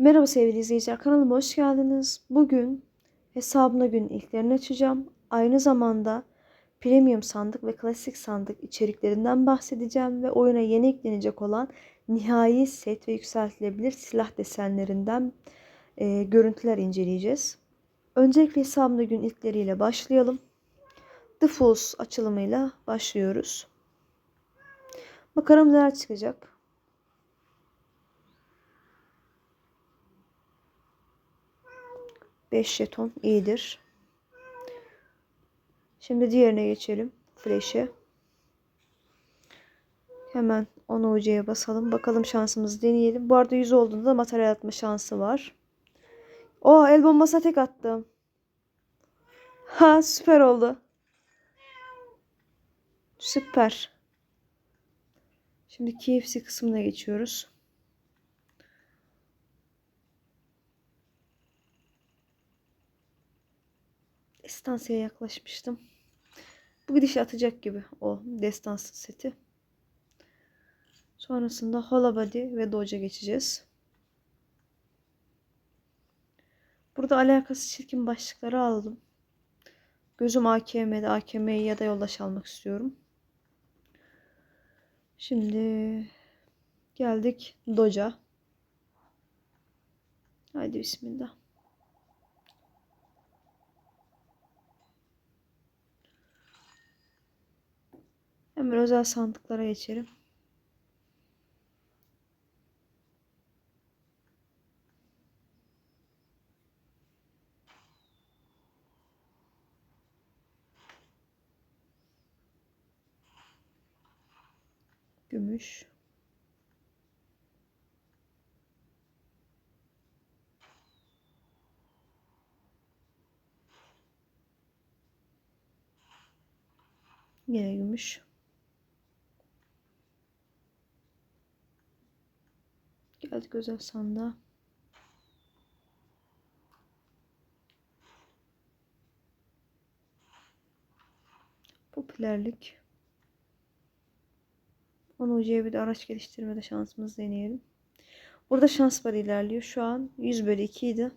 Merhaba sevgili izleyiciler, kanalıma hoş geldiniz. Bugün hesabına gün ilklerini açacağım. Aynı zamanda premium sandık ve klasik sandık içeriklerinden bahsedeceğim ve oyuna yeni eklenecek olan nihai set ve yükseltilebilir silah desenlerinden e, görüntüler inceleyeceğiz. Öncelikle hesabına gün ilkleriyle başlayalım. The açılımıyla başlıyoruz. Bakalım neler çıkacak. Beş jeton iyidir. Şimdi diğerine geçelim. Flash'e. Hemen 10 UC'ye basalım. Bakalım şansımızı deneyelim. Bu arada 100 olduğunda da materyal atma şansı var. O el bombasına tek attım. Ha süper oldu. Süper. Şimdi KFC kısmına geçiyoruz. Estansiya'ya yaklaşmıştım. Bu gidişi atacak gibi o destans seti. Sonrasında Holabody ve Doge'a geçeceğiz. Burada alakası çirkin başlıkları aldım. Gözüm AKM'de. AKM'yi ya da yoldaş almak istiyorum. Şimdi geldik Doge'a. Haydi bismillah. Hemen özel sandıklara geçelim. Gümüş. Yine gümüş. Geldik özel sandığa. Popülerlik. Onu hocaya bir de araç geliştirmede şansımızı deneyelim. Burada şans var ilerliyor. Şu an 100 bölü 2 idi.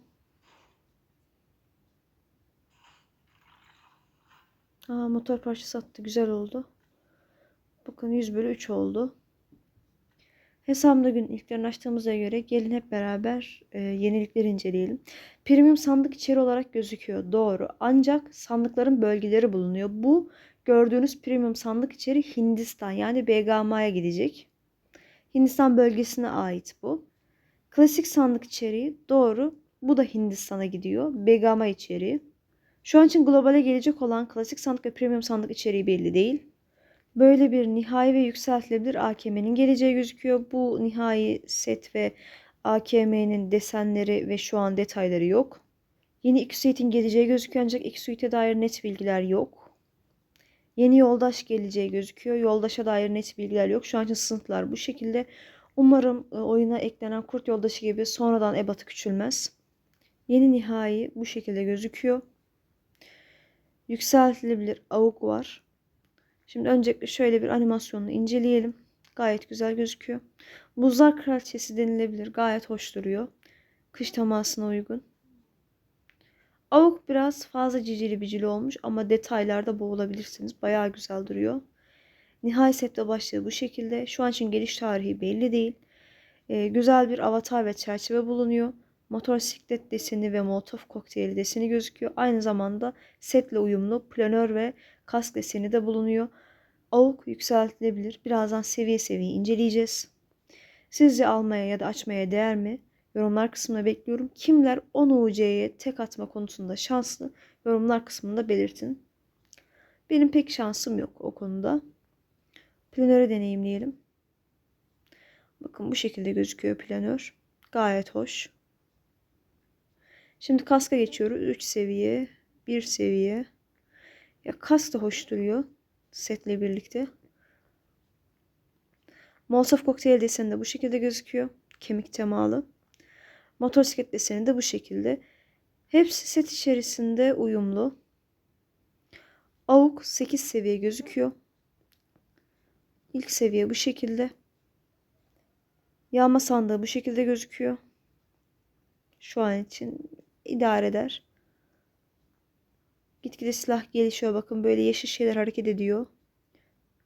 Aa, motor parçası attı. Güzel oldu. Bakın 100 bölü 3 oldu. Hesabımda gün ilklerini açtığımıza göre gelin hep beraber e, yenilikleri inceleyelim. Premium sandık içeri olarak gözüküyor. Doğru. Ancak sandıkların bölgeleri bulunuyor. Bu gördüğünüz premium sandık içeri Hindistan yani BGMA'ya gidecek. Hindistan bölgesine ait bu. Klasik sandık içeriği doğru. Bu da Hindistan'a gidiyor. BGMA içeriği. Şu an için globale gelecek olan klasik sandık ve premium sandık içeriği belli değil. Böyle bir nihai ve yükseltilebilir AKM'nin geleceği gözüküyor. Bu nihai set ve AKM'nin desenleri ve şu an detayları yok. Yeni iki suite'in geleceği gözüküyor ancak iki suite'e dair net bilgiler yok. Yeni yoldaş geleceği gözüküyor. Yoldaşa dair net bilgiler yok. Şu an için sınıflar bu şekilde. Umarım e, oyuna eklenen kurt yoldaşı gibi sonradan ebatı küçülmez. Yeni nihai bu şekilde gözüküyor. Yükseltilebilir avuk var. Şimdi öncelikle şöyle bir animasyonunu inceleyelim. Gayet güzel gözüküyor. Buzlar kraliçesi denilebilir. Gayet hoş duruyor. Kış temasına uygun. Avuk biraz fazla cicili bicili olmuş ama detaylarda boğulabilirsiniz. Bayağı güzel duruyor. Nihai sette başlığı bu şekilde. Şu an için geliş tarihi belli değil. Ee, güzel bir avatar ve çerçeve bulunuyor. Motosiklet deseni ve molotof kokteyli deseni gözüküyor. Aynı zamanda setle uyumlu planör ve kask deseni de bulunuyor. AUK yükseltilebilir. Birazdan seviye seviye inceleyeceğiz. Sizce almaya ya da açmaya değer mi? Yorumlar kısmına bekliyorum. Kimler 10 UC'ye tek atma konusunda şanslı? Yorumlar kısmında belirtin. Benim pek şansım yok o konuda. Planörü deneyimleyelim. Bakın bu şekilde gözüküyor planör. Gayet hoş. Şimdi kaska geçiyoruz. 3 seviye, 1 seviye. Ya kask da hoş duruyor setle birlikte. Molotov kokteyl deseni de bu şekilde gözüküyor. Kemik temalı. Motosiklet deseni de bu şekilde. Hepsi set içerisinde uyumlu. Avuk 8 seviye gözüküyor. İlk seviye bu şekilde. Yağma sandığı bu şekilde gözüküyor. Şu an için idare eder. Gitgide silah gelişiyor. Bakın böyle yeşil şeyler hareket ediyor.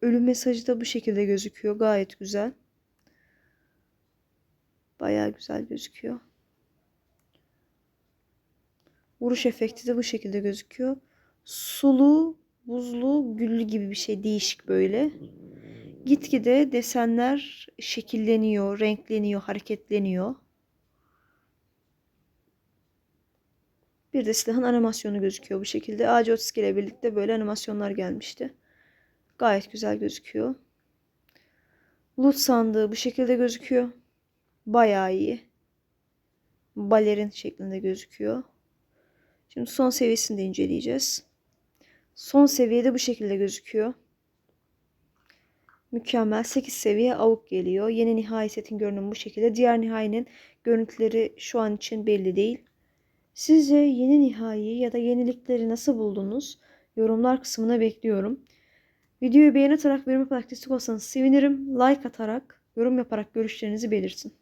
Ölüm mesajı da bu şekilde gözüküyor. Gayet güzel. Bayağı güzel gözüküyor. Vuruş efekti de bu şekilde gözüküyor. Sulu, buzlu, güllü gibi bir şey değişik böyle. Gitgide desenler şekilleniyor, renkleniyor, hareketleniyor. Bir de silahın animasyonu gözüküyor bu şekilde. AC32 ile birlikte böyle animasyonlar gelmişti. Gayet güzel gözüküyor. Loot sandığı bu şekilde gözüküyor. Bayağı iyi. Balerin şeklinde gözüküyor. Şimdi son seviyesini de inceleyeceğiz. Son seviyede bu şekilde gözüküyor. Mükemmel. 8 seviye avuk geliyor. Yeni nihai setin görünümü bu şekilde. Diğer nihayinin görüntüleri şu an için belli değil. Sizce yeni nihai ya da yenilikleri nasıl buldunuz? Yorumlar kısmına bekliyorum. Videoyu beğen atarak, yorum yaparak destek olsanız sevinirim. Like atarak, yorum yaparak görüşlerinizi belirtin.